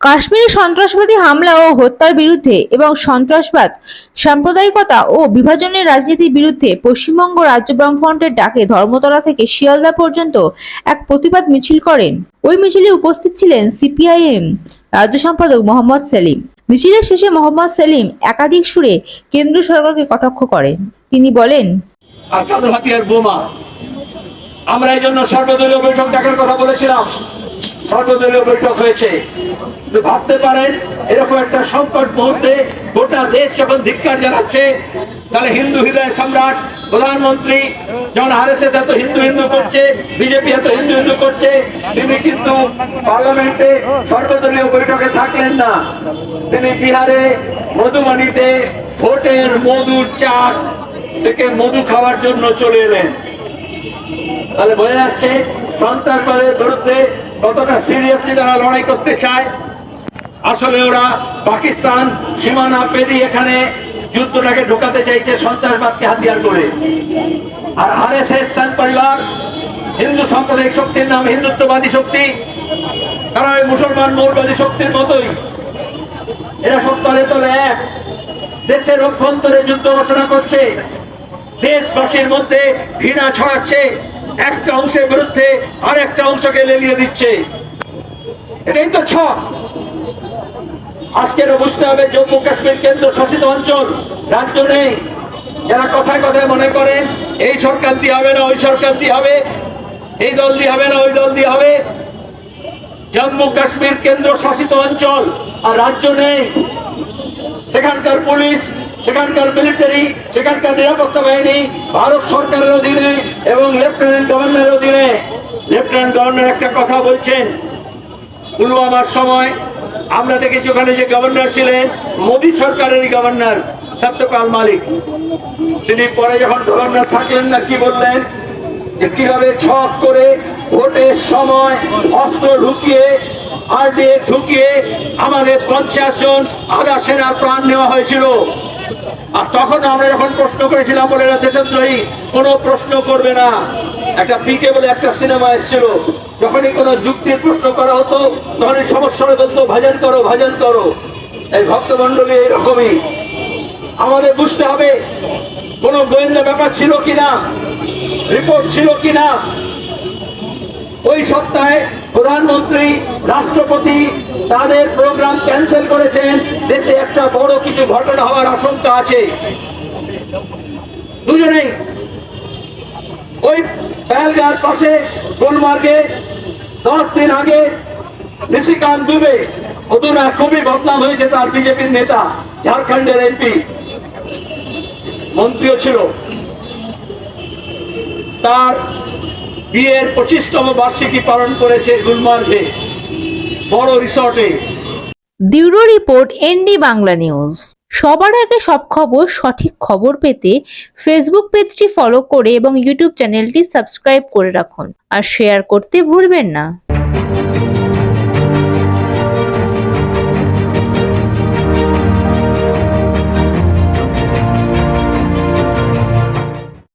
কাশ্মীরে সন্ত্রাসবাদী হামলা ও হত্যার বিরুদ্ধে এবং সন্ত্রাসবাদ, সাম্প্রদায়িকতা ও বিভাজনের রাজনীতির বিরুদ্ধে পশ্চিমবঙ্গ রাজ্য বামফ্রন্টের ডাকে ধর্মতলা থেকে শিয়ালদা পর্যন্ত এক প্রতিবাদ মিছিল করেন। ওই মিছিলে উপস্থিত ছিলেন সিপিআইএম রাজ্য সম্পাদক মোহাম্মদ সেলিম। মিছিলের শেষে মোহাম্মদ সেলিম একাধিক সুরে কেন্দ্র সরকারকে কটাক্ষ করেন। তিনি বলেন আমরা এই জন্য সর্বদলীয় বৈঠক ডাকার কথা বলেছিলাম। সর্বদলীয় বৈঠক হয়েছে। ভাবতে পারেন, এরকম একটা সংকট মুহূর্তে গোটা দেশ যখন ধিক্কার জানাচ্ছে, তাহলে হিন্দু হৃদয় সম্রাট, প্রধানমন্ত্রী, যখন এস এত হিন্দু হিন্দু করছে বিজেপি এত হিন্দু হিন্দু করছে, তিনি কিন্তু পার্লামেন্টে সর্বদলীয় বৈঠকে থাকলেন না। তিনি বিহারে মধুবনীতে ভোটের মধুর চাক থেকে মধু খাওয়ার জন্য চলে এলেন। তাহলে বোঝা যাচ্ছে সন্ত্রাসবাদের বিরুদ্ধে কতটা সিরিয়াসলি তারা লড়াই করতে চায়। আসলে ওরা পাকিস্তান সীমানা পেরিয়ে এখানে যুদ্ধটাকে ঢোকাতে চাইছে সন্ত্রাসবাদকে হাতিয়ার করে। আর আর এস এস পরিবার, হিন্দু সাম্প্রদায়িক শক্তির নাম, হিন্দুত্ববাদী শক্তি, তারা ওই মুসলমান মৌলবাদী শক্তির মতোই। এরা সব তলে তলে এক। দেশের অভ্যন্তরে যুদ্ধ ঘোষণা করছে। দেশবাসীর মধ্যে ঘৃণা ছড়াচ্ছে। একটা অংশের বিরুদ্ধে আর একটা অংশকে লেলিয়ে দিচ্ছে। এটাই তো ছক। আজকেরও বুঝতে হবে জম্মু কাশ্মীর কেন্দ্র শাসিত অঞ্চল, রাজ্য নেই। যারা কথায় কথায় মনে করেন, এই সরকার দিয়ে হবে না, ওই সরকার দিয়ে হবে, এই দল দিয়ে হবে না, ওই দল দিয়ে হবে। জম্মু কাশ্মীর কেন্দ্র শাসিত অঞ্চল আর রাজ্য নেই। সেখানকার পুলিশ, সেখানকার মিলিটারি সেখানকার নিরাপত্তা বাহিনী, ভারত সরকারের অধীনে এবং লেফটেন্যান্ট গভর্নরের অধীনে লেফটেন্যান্ট গভর্নর একটা কথা বলছেন। পুলওয়ামার সময় আমরা দেখেছি ওখানে যে গভর্নর ছিলেন, মোদী সরকারেরই গভর্নর সত্যপাল মালিক। তিনি পরে যখন গভর্নর থাকলেন না, কি বললেন? যে কীভাবে ছক করে ভোটের সময় অস্ত্র ঢুকিয়ে, আর দিয়ে ঢুকিয়ে আমাদের পঞ্চাশ জন আধা সেনার প্রাণ নেওয়া হয়েছিল। আর তখন আমরা যখন প্রশ্ন করেছিলাম বলে এরা দেশদ্রোহী, কোনো প্রশ্ন করবে না। একটা পিকে বলে একটা সিনেমা এসেছিল। যখনই কোনো যুক্তির প্রশ্ন করা হতো, তখনই সমস্যা বলতো, ভাজন করো ভাজন করো। এই ভক্তমন্ডলী এইরকমই। আমাদের বুঝতে হবে, কোনো গোয়েন্দা ব্যাপার ছিল কিনা, রিপোর্ট ছিল কিনা। ওই সপ্তাহে প্রধানমন্ত্রী, রাষ্ট্রপতি তাদের প্রোগ্রাম ক্যান্সেল করেছেন। দেশে একটা বড় কিছু ঘটনা হওয়ার আশঙ্কা আছে। দুজনেই ওই পেহেলগার পাশে গুলমার্গে দশ দিন আগে নিশিকান্ত দুবে অধুনা খুবই বদনাম হয়েছে তার বিজেপির নেতা, ঝাড়খণ্ডের এমপি। মন্ত্রীও ছিল। তার বিয়ের পঁচিশতম বার্ষিকী পালন করেছে গুলমার্গে, বড় রিসর্টে। দিউরো রিপোর্ট এনডি বাংলা নিউজ। সবার আগে সব খবর, সঠিক খবর পেতে ফেসবুক পেজটি ফলো করে এবং ইউটিউব চ্যানেলটি সাবস্ক্রাইব করে রাখুন। আর শেয়ার করতে ভুলবেন না।